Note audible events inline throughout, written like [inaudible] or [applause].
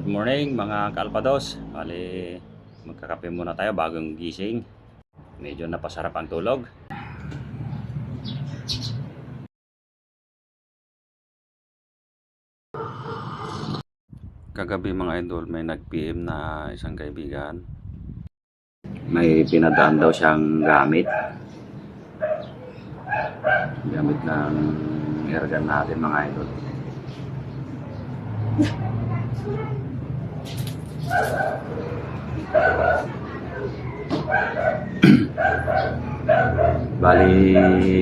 morning mga kalpados. Bali, magkakape muna tayo bagong gising. Medyo napasarap ang tulog. Kagabi mga idol, may nag-PM na isang kaibigan. May pinadaan daw siyang gamit. Gamit ng airgun natin mga idol. Bali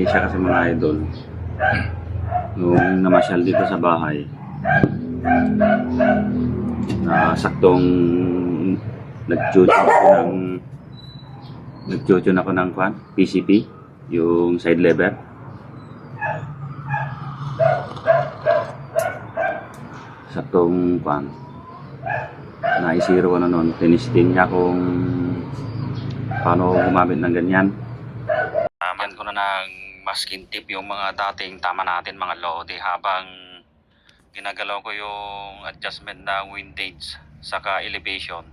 siya kasi mga idol. Nung namasyal dito sa bahay, na saktong ako ng nag-chuchun ako ng kwan, PCP, yung side lever. Saktong kwan, naisiro ko na noon, tinisting niya kung paano gumamit ng ganyan. Taman ko na ng masking tip yung mga dating tama natin mga lodi habang ginagalaw ko yung adjustment ng windage saka elevation.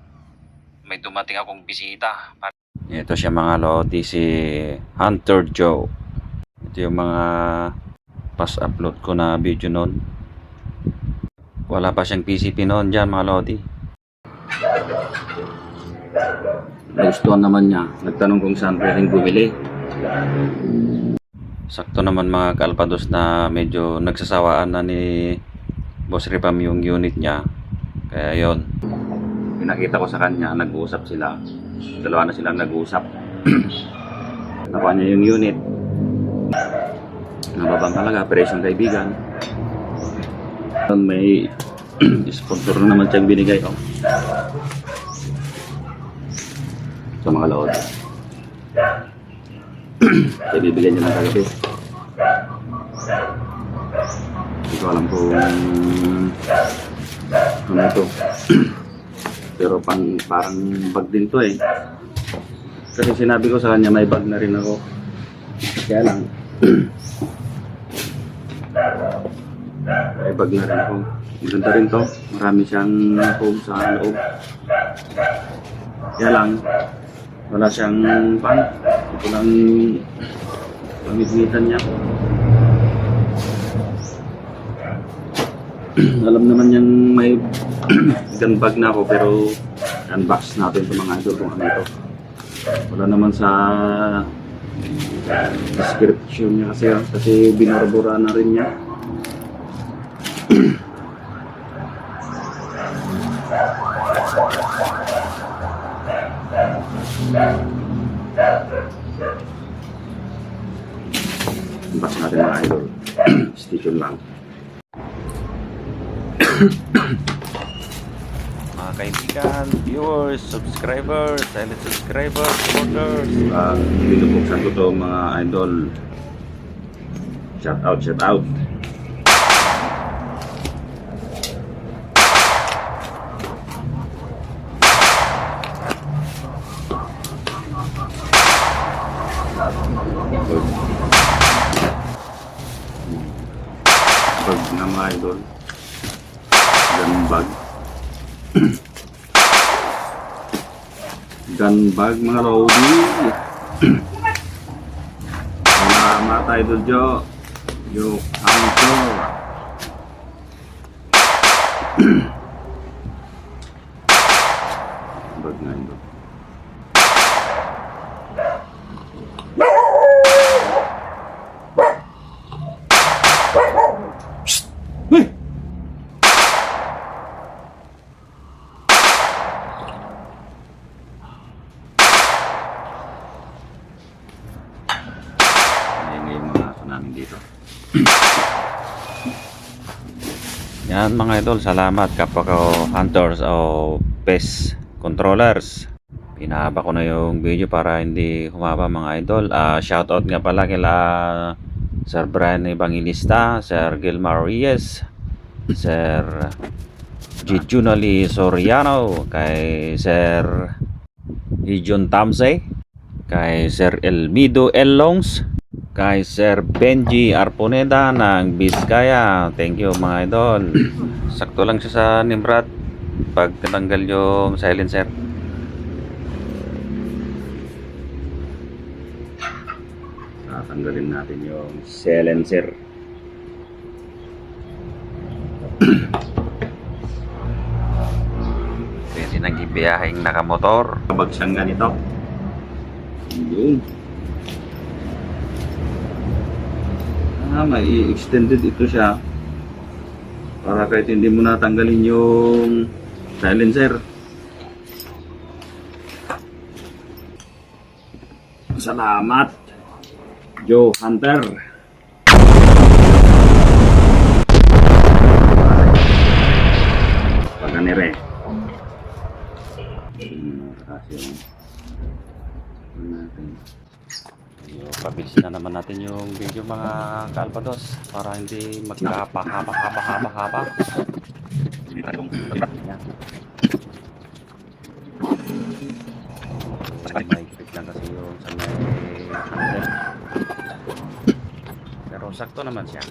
May dumating akong bisita. Ito siya mga lodi si Hunter Joe. Ito yung mga pas upload ko na video noon. Wala pa siyang PCP noon dyan mga lodi. Nagustuhan naman niya. Nagtanong kung saan pwedeng bumili. Sakto naman mga kalpados na medyo nagsasawaan na ni Boss Ripam yung unit niya. Kaya yon. Pinakita ko sa kanya, nag-uusap sila. Dalawa na silang nag-uusap. [clears throat] Nakuha niya yung unit. Nababang talaga, presyong kaibigan. May [clears throat] sponsor na naman siyang binigay. Oh. Sa mga load. [clears throat] Kaya bibigyan niya ng kagabi. Hindi ko alam kung ano ito. [clears throat] Pero pang, parang bag din to eh. Kasi sinabi ko sa kanya may bag na rin ako. Kaya lang. May bag na rin ako. Maganda rin to. Marami siyang home sa loob. Kaya lang. Wala siyang pan. Ito lang pamimitan niya. [clears throat] alam naman niyang may [clears throat] gun bag na ako pero unbox natin sa mga idol kung ano ito. Wala naman sa description niya kasi kasi binarbura na rin niya. Unbox natin mga idol. Stay tuned lang. mga kaibigan, viewers, subscribers, silent subscribers, supporters. Uh, binubuksan ko to mga idol. Shout out, shout out. Bag na mga idol gun bag. gun bag mga lodi. Salamat idol Jo. Yo, Anto. bag na idol. Hey! Ayan yung mga aso namin dito. Yan mga idol, salamat kapwa ko hunters o pest controllers. Pinahaba ko na yung video para hindi humaba mga idol. Ah, shoutout nga pala kila Sir Brian Evangelista, Sir Gilmar Reyes, Sir Gijunali Soriano, kay Sir Ijon Tamse, kay Sir Elmido Elongs, kay Sir Benji Arponeda ng Biskaya. Thank you mga idol. [clears throat] Sakto lang siya sa Nimrat pag tinanggal yung silencer. Tatanggalin natin yung silencer. Pwede nang ibiyahing nakamotor. Kapag siyang ganito. Yun. Ah, may extended ito siya. Para kahit hindi mo natanggalin yung silencer. Salamat, Joe Hunter. Paganire. Kasi yung natin. Yung pabilis na naman natin yung video mga kalpados para hindi magkapahaba-haba-haba-haba. Yan. May clip lang kasi yung sa may handle. Pero sakto naman siya.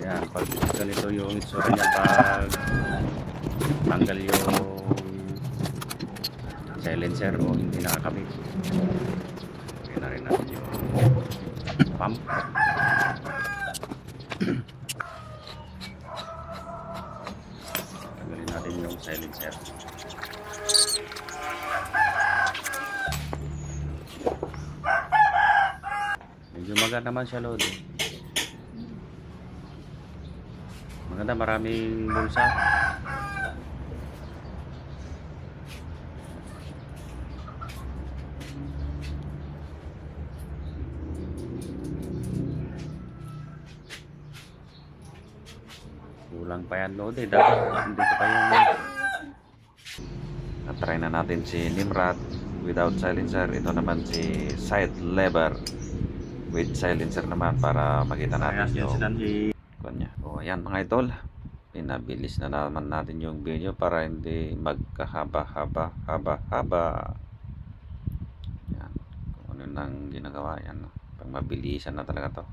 Yan, pag ganito yung itsura niya pag tanggal yung silencer o hindi nakakabit. Okay na rin natin yung pump. Tanggalin natin yung silencer. Medyo maganda naman siya load. Maganda maraming bulsa. Kulang pa yan load eh. Dapat dito pa yung... Na-try na natin si Nimrod without silencer. Ito naman si side lever with silencer naman para makita natin yung kanya. O ayan mga idol. Pinabilis na naman natin yung video para hindi magkahaba-haba haba-haba. Yan. Kung ano nang ginagawa yan. Pag mabilisan na talaga to.